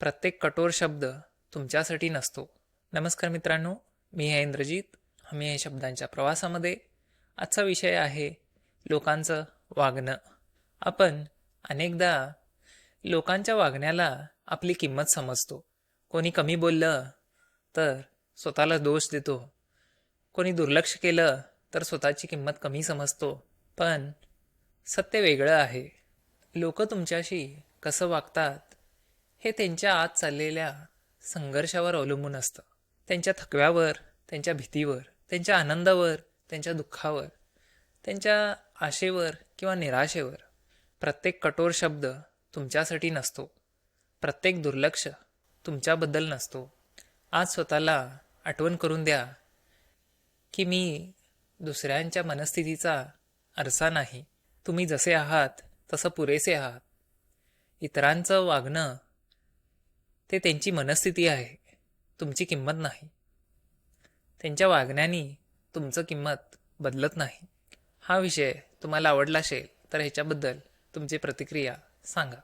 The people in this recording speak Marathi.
प्रत्येक कठोर शब्द तुमच्यासाठी नसतो. नमस्कार मित्रांनो मी आहे इंद्रजीत. आम्ही आहे शब्दांच्या प्रवासामध्ये. आजचा विषय आहे लोकांचं वागणं. आपण अनेकदा लोकांच्या वागण्याला आपली किंमत समजतो. कोणी कमी बोललं तर स्वतःला दोष देतो. कोणी दुर्लक्ष केलं तर स्वतःची किंमत कमी समजतो. पण सत्य वेगळं आहे. लोक तुमच्याशी कसं वागतात हे त्यांच्या आत चाललेल्या संघर्षावर अवलंबून असतं. त्यांच्या थकव्यावर त्यांच्या भीतीवर त्यांच्या आनंदावर त्यांच्या दुःखावर त्यांच्या आशेवर किंवा निराशेवर प्रत्येक कठोर शब्द तुमच्यासाठी नसतो. प्रत्येक दुर्लक्ष तुमच्याबद्दल नसतो. आज स्वतःला आठवण करून द्या की मी दुसऱ्यांच्या मनस्थितीचा आरसा नाही. तुम्ही जसे आहात तसं पुरेसे आहात. इतरांचं वागणं ते त्यांची मनस्थिती आहे. तुमची किंमत नाही. त्यांच्या वागण्याने तुमचं किंमत बदलत नाही. हा विषय तुम्हाला आवडला असेल तर ह्याच्याबद्दल तुमची प्रतिक्रिया सांगा.